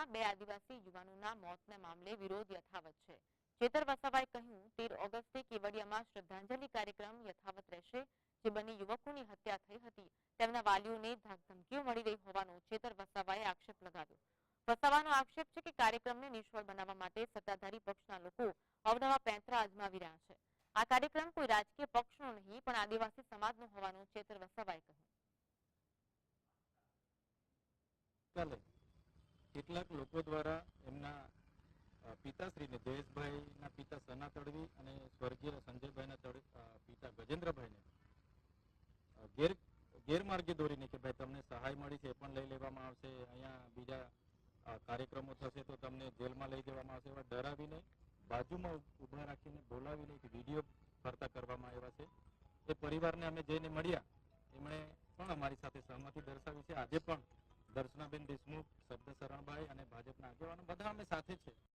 રાજકોટમાં બે આદિવાસી યુવાનોના મોતના મામલે વિરોધ યથાવત છે. ચેતર વસાવાએ કહ્યું, તેર ઓગસ્ટે કેવડિયામાં શ્રદ્ધાંજલિ કાર્યક્રમ યથાવત રહેશે, જે બંને યુવકોની હત્યા થઈ હતી. તેમના વાલીઓને ધાકધમકીઓ મળી રહી હોવાનો ચેતર વસાવાએ આક્ષેપ લગાવ્યો. વસાવાનો આક્ષેપ છે કે કાર્યક્રમને નિષ્ફળ બનાવવા માટે સત્તાધારી પક્ષના લોકો અવનવા પેંતરા અજમાવી રહ્યા છે. આ કાર્યક્રમ કોઈ રાજકીય પક્ષનો નહીં, પણ આદિવાસી સમાજનો હોવાનું ચેતર વસાવાએ કહ્યું. કેટલાક લોકો દ્વારા એમના પિતાશ્રીને જયેશભાઈના પિતા સના તડવી અને સ્વર્ગીય સંજયભાઈના પિતા ગજેન્દ્રભાઈને ગેર, ગેરમાર્ગે દોરીને કે ભાઈ તમને સહાય મળી છે એ પણ લઈ લેવામાં આવશે, અહીંયા બીજા કાર્યક્રમો થશે તો તમને જેલમાં લઈ જવામાં આવશે એવા ડરાવીને બાજુમાં ઊભા રાખીને બોલાવીને એક વીડિયો ફરતા કરવામાં આવ્યા છે. એ પરિવારને અમે જઈને મળ્યા. એમણે પણ અમારી સાથે સહમતી દર્શાવી છે. આજે પણ દર્શનાબેન દેશમુખ શબ્દ શરણભાઈ અને ભાજપના